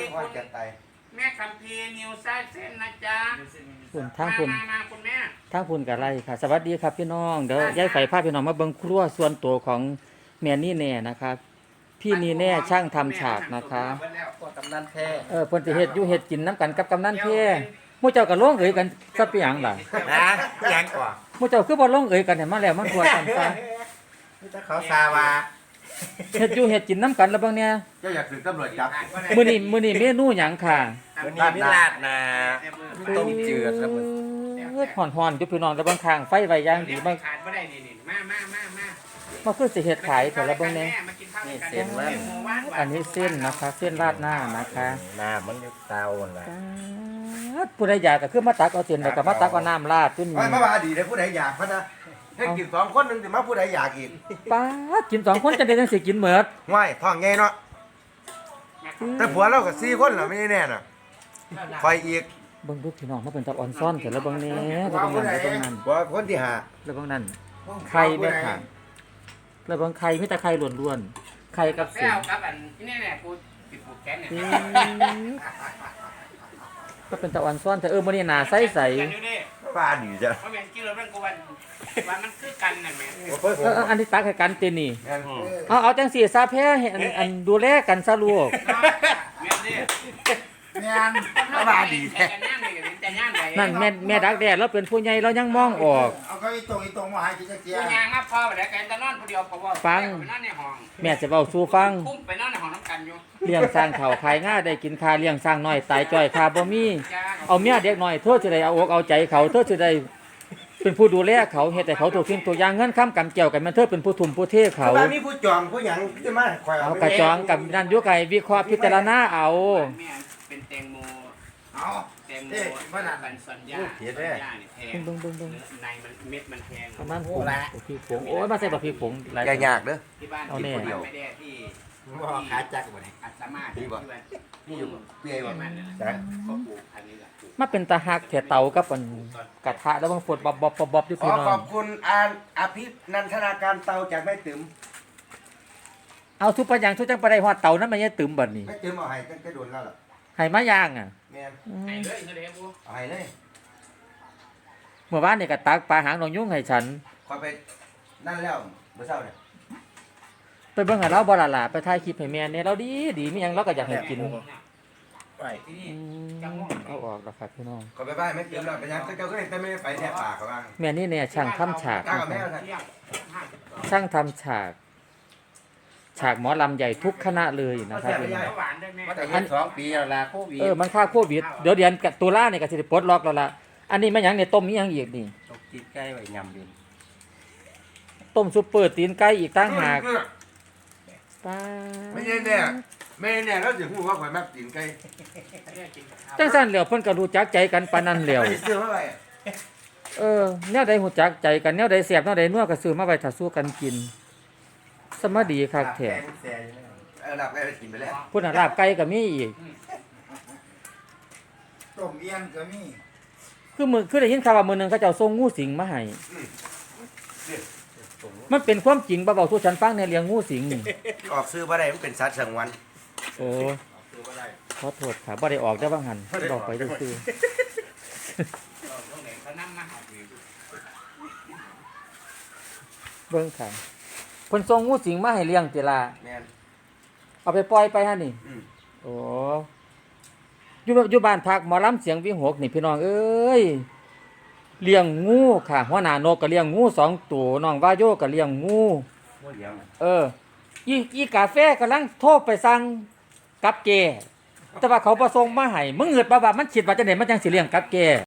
ดีว่าคุณจะตายแม่คำพีร์นิวไซเส้นนะจ๊ะคุณทางคุณมามาคุณแม่ทางคุณกับไรค่ะ สวัสดีครับพี่น้อง เดี๋ยวย้ายไฟพาพพี่น้องมาเบิ่งครัวส่วนตัวของแม่นี่แน่นะครับ พี่นี่แน่ช่างทำฉากนะคะพวกกำนันแท้เออเพิ่นสิเฮ็ดอยู่เฮ็ดกินน้ำกันกับกำนันเพ่หมู่เจ้าก็ลงเอยกันซะเปียงล่ะนะยังกว่าหมู่เจ้าคือบ่ลงเอยกันให้มาแล้วมันควรกันซะถ้าเขาซาวา เฮ็ดอยู่เฮ็ดกินน้ำกันแล้วเบางเนี่ยเจ้าอยากถึงตำรวจจับมื้อนี้มื้อนี้เมนูหยังค่ะวันนี้มิลาดนะต้มจืดครับผมเอ้ยฮ้อนๆอยู่พี่น้องแล้วบางข้างไฟไว้อย่างดีบางขาดไม่ได้นี่นี่มามามามามาคือสิเฮ็ดขายแต่ละเบิ่งแน่มากินข้าวนี่กันเส้นมันหมูหวานหวาอันนี้เส้นนะคะ เส้นราดหน้านะคะหน้ามันอยู่เตาแหละป๊าดผู้ใดอยากก็คือมาตักเอาเส้นแล้วก็มาตักเอาน้ำราดจุ่นไม่มาว่าดีเลยผู้ใดอยากพะนะ ให้กินสองคนหนึ่งแต่มาผู้ใดอยากอีกป้าดกินสองคนจะได้จังสิกินเหมือดง่ายท้องไงเนาะแต่ผัวเราก็สี่คนเหรอไม่แน่น่ะคอยอีกเบิ่งลูกพี่น้องมาเป็นตับอ่อนซ่อนเสร็จแล้วเบิ่งนี้แล้วเบิ่งนั้นแล้วเบิ่งนั้นผัวคนที่หาแล้วเบิ่งนั้นไข่แม่ค่ะแล้วเบิ่งไข่มีแต่ไข่ล้วนๆไข่กับแล้เส้นวครับอันนี่แน่ๆกูติดผูกแขนเนี่ยอืมก็เป็นตับอ่อนซ่อนแต่เออมื้อนี้หน้าใสกันอยู่นี่ ป้าดีจ้ะเพราะแม่นกินแล้วมันกูวันวันมันคือกันน่ะแม่ๆเออเอออันนี้ตักให้กันเตนี่งั้นเอาเอาจังสี่ซาแพ้ให้อันอันดูแลกันซะลูก แม่นดิงานป้าดีแท้ แต่ย่างนี่ แต่ย่างไหนั่นแม่แม่ดักแด้เราเป็นผู้ใหญ่เรายังมองออก เอาเก็อีตรงอีตรงมาให้กินเจียกูย่างมาพอไปแล้วแกจะนอนผู้เดียวเพราะว่าฟัง ไปนอนในห้องแม่จะเว้าสู่ฟัง คุ้มไปนอนในห้องน้ำกันอยู่เลี้ยงสร้างเขาขายง่าได้กินคาเลี้ยงสร้างน้อยตายจ้อยคาบ่มี จ้าเอาเมียเด็กน้อยเธอสิได้เอาอกเอาใจเขาเธอสิได้ เป็นผู้ดูแลเขาเฮ็ดให้เขาถูกทิ้งตัวอย่างเงินค้ำกำเกี่ยวกันแมันเธอเป็นผู้ทุ่มผู้เทเขาเขามีผู้จองผู้หยังจะมาคอยเอาเอากระจองกับนั่นอยู่ไกวิเคราะห์พิจารณาเอา แม่เป็นแตงโม เอาแตงโมเอ๊ะว่าน่ะเป็นสัญญาสัญญาเนี่ยแพงเบิ่งเบิ่งเบิ่งในมันเม็ดมันแพงประมาณผงพริกผงโอ้ยมาใส่บะพริกผงหลายแกยากเด้อที่บ้านเอาแน่ที่คนไม่ได้ที่ว่าขาจักบ่นี่อัศมานี่ที่บ่บ้านนี่อยู่เปียบ่มันนะจักเขาปลูกพันธุ์นี้แหละปลูกมาเป็นตาหักแถเตากับอันกระทะแล้วบางฝดบอบบอบบอบอยู่ขอพี่น้อของบคุณอานอภินันทนาการเตาจากแม่ติ๋มเอาทุบปะยังทุบจังปะได้ฮอดเตานั้นมันยังตึมบัดนี้แม่ติ๋มเอาให้ตั้งแต่โดนแล้วล่ะ ให้มาย่างอะแม่นอืไอ้มเลยเขาเลยบัวเอาให้เลยเมื่อวานนี่ก็ตักปลาหางนองยุ่งให้ฉัน คอยไปนั่นแล้วเมื่อเช้าเนี่ยไปเบิ่งให้เราบ่ล่ะล่ะไปถ่ายคลิปให้แม่เนี่ยเราดีดีมีหยังเราก็อยากให้กินไปที่นี่อืมเอาออกแล้วครับพี่น้องคอยไปบ้านแม่ติ๋มแล้วไปยังเจ้าก็เห็นแต่ไม่ได้ไปแทบปากเขาบ้างแม่นี่เนี่ยช่างทำฉากกล้านะกับคแม่รับท่านเที่ยงห้าสิบสองช่างทำฉาก ฉากหมอลำใหญ่ทุกคณะเลยนะครับพี่น้องหวานด้วยแม่มาแต่เฮ็ดสองปีแล้วล่ะโควิดเออมันค่าโควิดเดี๋ยวเดือนกับตุลาเนี่ยก็สิได้ปลดล็อกแล้วล่ะอันนี้มันหยังเนี่ยต้มมีหยังอีกนี่ ตกจิตใกล้ไว้ยำดินต้มซุปเปอร์ตีนไก่อีกตั้งหากป้าไม่ใช่เนี่ยไม่ใช่เนี่ยแล้วถึงพูดว่าคอยแม่ติ๋มไก่จังซั่นแล้วเพิ่นก็รู้จักใจกันปานนั้นแล้ว ไม่ซื้อเท่าไหร่เออแนวใดรู้จักใจกันแนวใดแซ่บแนวใดนัวก็ซื้อมาไว้ถ้าสู้กันกิน สมาดีคักแท้เออหลับไก่ไปกินไปแล้วพุ่นน่ะลาบไก่ก็มีอีก ต้มเอียนก็มีคือมือคือได้ยินข่าวว่ามื้อหนึงเขาเจ้าส่งงูสิงมาให้มันเป็นความจริงบ่เว้าสู่ฉันฟังในเรื่องงูสิงนี่ ออกซื้อมาได้มันเป็นสัตว์สังวันโอ้ขอโทษค่ะบ่ได้ออกได้อว่าหันบอกไปซื่อเขานั่งมาหาอยู่ๆเบิ่งค่ะ เพิ่นส่งงูสิงมาให้เลี้ยงติล่ะแม่นเอาไปปล่อยไปฮะนี่ อืมโอ้อยู่อยู่บ้านพักหมอลำเสียงวิหกนี่พี่น้องเอ้ยเลี้ยงงูค่ะหัวหน้านกก็เลี้ยงงูสองตัวน้องวาโยก็เลี้ยงงูโมเดียวเอออีอีกาแฟกำลังโทรไปสั่งกับแกแต่ว่าเขาประสงมาให้มึงเงิดบ่าว่ามันคิดว่าจังได๋มันจังสิเลี้ยงกับแก